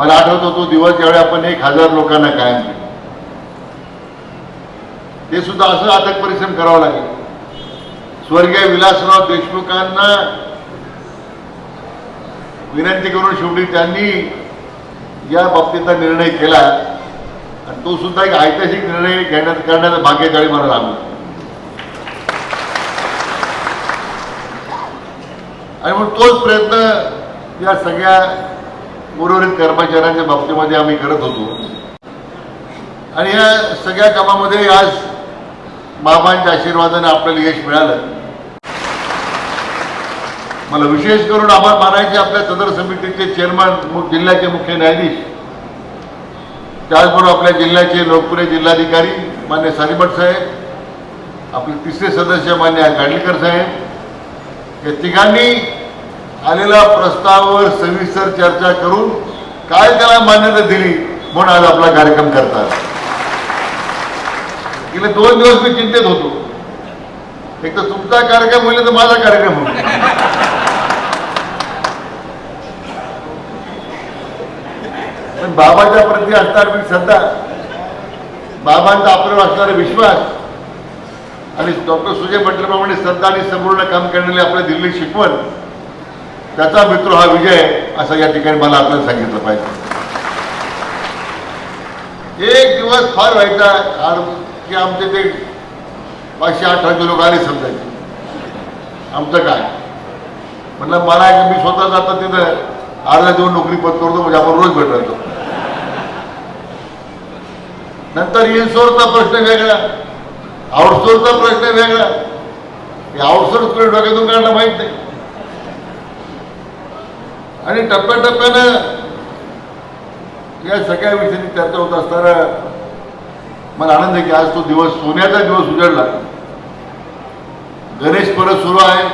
मला आठवतो तो दिवस ज्यावेळी आपण एक हजार लोकांना कायम केलं. ते सुद्धा असं अथक परिश्रम करावा लागेल. स्वर्गीय विलासराव देशमुखांना विनंती करून शेवटी त्यांनी या बाबतीचा निर्णय केला. आणि तो सुद्धा एक ऐतिहासिक निर्णय घेण्यात करण्याचं भाग्य त्यावेळी मला लागलं. आणि म्हणून तोच प्रयत्न या सगळ्या उर्वरित कर्मचाऱ्यांच्या बाबतीमध्ये आम्ही करत होतो. आणि या सगळ्या कामामध्ये आज बाबांच्या आशीर्वादाने आपल्याला यश मिळालं. मला विशेष करून आभार मानायचे आपल्या सदर समितीचे चेअरमन जिल्ह्याचे मुख्य न्यायाधीश. त्याचबरोबर आपल्या जिल्ह्याचे लोकप्रिय जिल्हाधिकारी मान्य सारीभट साहेब आपले तिसरे सदस्य मान्य गाडलीकर साहेब. या तिघांनी आलेल्या प्रस्तावावर सविस्तर चर्चा करून काय त्याला मान्यता दिली म्हणून आज आपला कार्यक्रम करतात. गेले दोन दिवस मी चिंतेत होतो. एक तर तुमचा कार्यक्रम होईल तर माझा कार्यक्रम होईल. पण बाबाच्या प्रती असणारी श्रद्धा बाबांचा आपल्यावर असणारा विश्वास आणि डॉक्टर सुजय म्हटल्याप्रमाणे श्रद्धा आणि संपूर्ण काम करण्याची आपल्या दिल्ली शिकवण त्याचा मित्र हा विजय असं या ठिकाणी मला आपल्याला सांगितलं पाहिजे. एक दिवस फार व्हायचा की आमचे ते पाचशे अठराशे लोक आले समजायचे आमचं काय? म्हटलं मला एक मी स्वतः जाता तिथं अर्धा देऊन नोकरी पत्करतो म्हणजे आपण रोज भेटायचो. नंतर इन्सोरचा प्रश्न वेगळा आउटसोर्सचा प्रश्न वेगळा. हे आउटसोर्स कोणी डोक्यातून काढणं माहीत नाही. आणि टप्प्याटप्प्यानं या सगळ्या विषयी चर्चा होत असताना मला आनंद आहे की आज तो दिवस सोन्याचा दिवस उजळला गणेश परत सुरू आहे.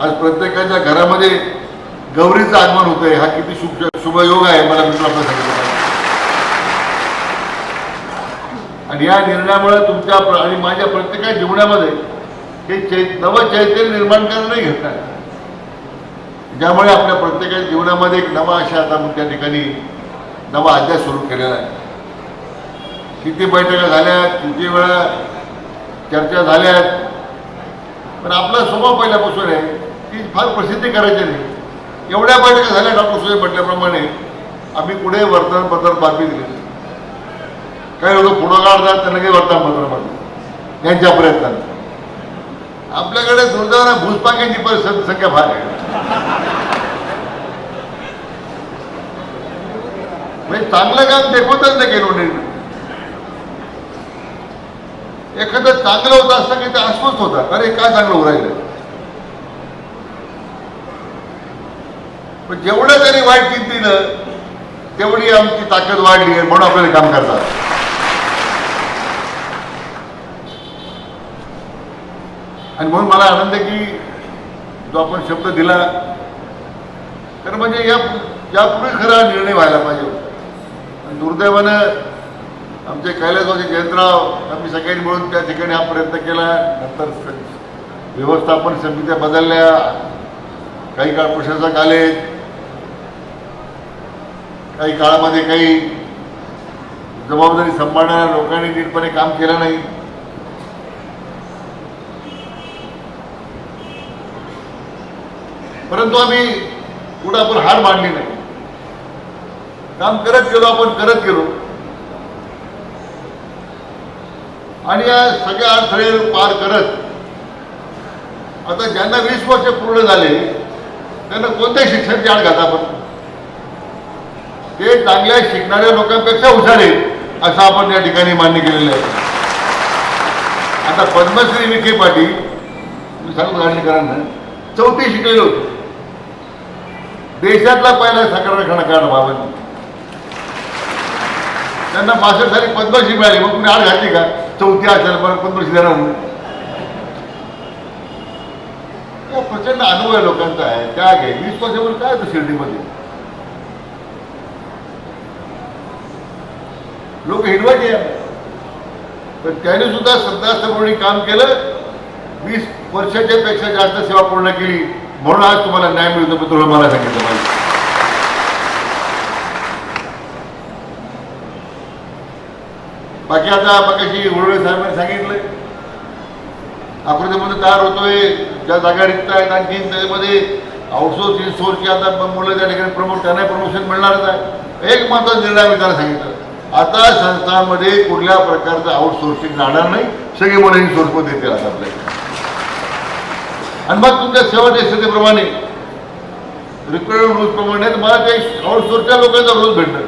आज प्रत्येकाच्या घरामध्ये गौरीचं आगमन होतंय. हा किती शुभ शुभयोग आहे मला मित्र आपलं सांगितलं आणि या निर्णयामुळे तुमच्या आणि माझ्या प्रत्येकाच्या जीवनामध्ये हे चै नवं चैतन्य निर्माण करणं नाही घेत आहे. ज्यामुळे आपल्या प्रत्येकाच्या जीवनामध्ये एक नवा आशा आता आपण त्या ठिकाणी नवा अध्याय सुरू केलेला आहे. किती बैठका झाल्या किती वेळा चर्चा झाल्यात. पण आपला स्वभाव पहिल्यापासून आहे की फार प्रसिद्धी करायची नाही. एवढ्या बैठका झाल्या डॉक्टर सुरेश म्हटल्याप्रमाणे आम्ही पुढे वर्तमानपत्रात बातमी दिली काही लोक पुढाकार काढतात त्यांना काही वर्तमानपत्रामध्ये यांच्या प्रयत्नात आपल्याकडे दुर्दैवाने भूसपाक्यांची पण संख्या फार आहे. म्हणजे चांगलं काम देखवतच नाही गेलो नाही एखादं चांगलं होतं असतं की ते अस्वस्थ होता अरे काय चांगलं होऊ राहिलं? पण जेवढं त्यांनी वाईट किमतीनं तेवढी आमची ताकद वाढली आहे म्हणून आपल्याला काम करतात. आणि म्हणून मला आनंद आहे की जो आपण शब्द दिला तर म्हणजे या यापूर्वी खरा निर्णय व्हायला पाहिजे. दुर्दैवानं आमचे कैलासवासी जयंतराव आम्ही सगळ्यांनी मिळून त्या ठिकाणी हा प्रयत्न केला. नंतर व्यवस्थापन समित्या बदलल्या. काही काळ प्रशासक आले. काही काळामध्ये काही जबाबदारी सांभाळणाऱ्या लोकांनी नीटपणे काम केलं नाही. परंतु आम्ही पुढं आपण हार मांडली नाही. काम करत गेलो आपण करत गेलो. आणि या सगळ्या अडथळे पार करत आता ज्यांना वीस वर्ष पूर्ण झाले त्यांना कोणत्या शिक्षण आड घात आपण. ते चांगल्या शिकणाऱ्या लोकांपेक्षा हुशार आहेत असं आपण या ठिकाणी मान्य केलेलं आहे. आता पद्मश्री विखे पाटील मी सांगू राजकारण चौथी शिकलेले होते. देशातला पहिला साखर कारखाना बाबांनी. त्यांना पासष्ट साली पद्मश्री मिळाली. मग तुम्ही आड घातली का? चौथी असेल पण पद्मश्री देणार म्हणून. प्रचंड अनुभव आहे लोकांचा आहे. त्याग आहे वीस वर्षावर काय होतं शिर्डीमध्ये? लोक हिरवायचे. पण त्याने सुद्धा श्रद्धास्थापनी काम केलं. वीस वर्षाच्या पेक्षा जास्त सेवा पूर्ण केली. म्हणून आज तुम्हाला न्याय मिळतो मी तुला मला सांगितलं पाहिजे. बाकी आता कशी उडवे साहेबांनी सांगितलंय. आकृतीमध्ये तयार होतोय ज्या जागा रिक्त आहेत आणखी त्याच्यामध्ये आउटसोर्स इनसोर्सची आता मुलं त्या ठिकाणी प्रमोट त्यांना प्रमोशन मिळणारच आहे. एक महत्त्वाचा निर्णय आम्ही त्यांना सांगितलं. आता संस्थांमध्ये कुठल्या प्रकारचं आउटसोर्सिंग राहणार नाही सगळे मुलं इनसोर्समध्ये येतील आता आपल्याकडे आणि मग तुमच्या सेवा स्थितीप्रमाणे रिक्वायरमेंट रूल्सप्रमाणे मला ते आउटसोर्सच्या लोकांचा रोज भेटणार.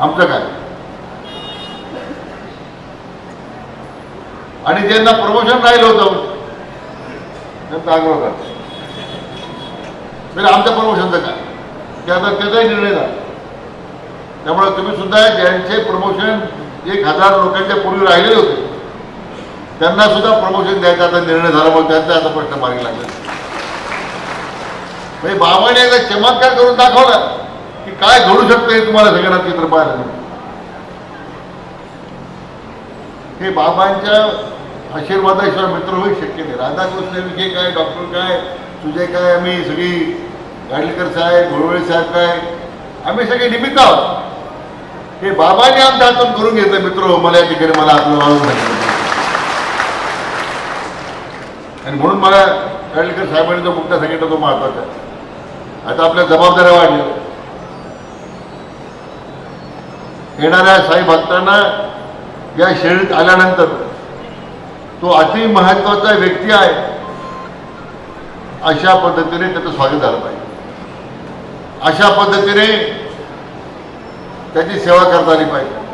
आमचं काय? आणि ज्यांना प्रमोशन राहिलं होतं त्यांचा आग्रह करतो तर म्हणजे आमच्या प्रमोशनचं काय? ते आता त्याचाही निर्णय झाला. त्यामुळे तुम्ही सुद्धा ज्यांचे प्रमोशन एक हजार लोकांच्या पूर्वी राहिलेले होते त्यांना सुद्धा प्रमोशन द्यायचा आता निर्णय झाल्यामुळे त्यांचा आता प्रश्न मार्गी लागला. म्हणजे बाबाने एकदा चमत्कार करून दाखवला की काय घडू शकतं हे तुम्हाला सगळ्यांना चित्र पाहायला हे बाबांच्या आशीर्वादाशिवाय मित्र होऊ शक्य नाही. राधाकृष्ण विखे काय डॉक्टर काय तुझे काय आम्ही सगळी गाडीलकर साहेब घोळवळे साहेब काय आम्ही सगळे निमित्त आहोत. हे बाबाने आमच्या हातून करून घेतलं मित्र हो मला या ठिकाणी मला आपलं वाहून आणि म्हणून मला गाडीलकर साहेबांनी जो मुद्दा सांगितला तो महत्त्वाचा आता आपल्या जबाबदाऱ्या वाढल्या. येणाऱ्या साई भक्तांना या श्रेणीत आल्यानंतर तो अति महत्त्वाचा व्यक्ती आहे. अशा पद्धतीने त्याचं स्वागत झालं पाहिजे. अशा पद्धतीने त्याची सेवा करता आली पाहिजे.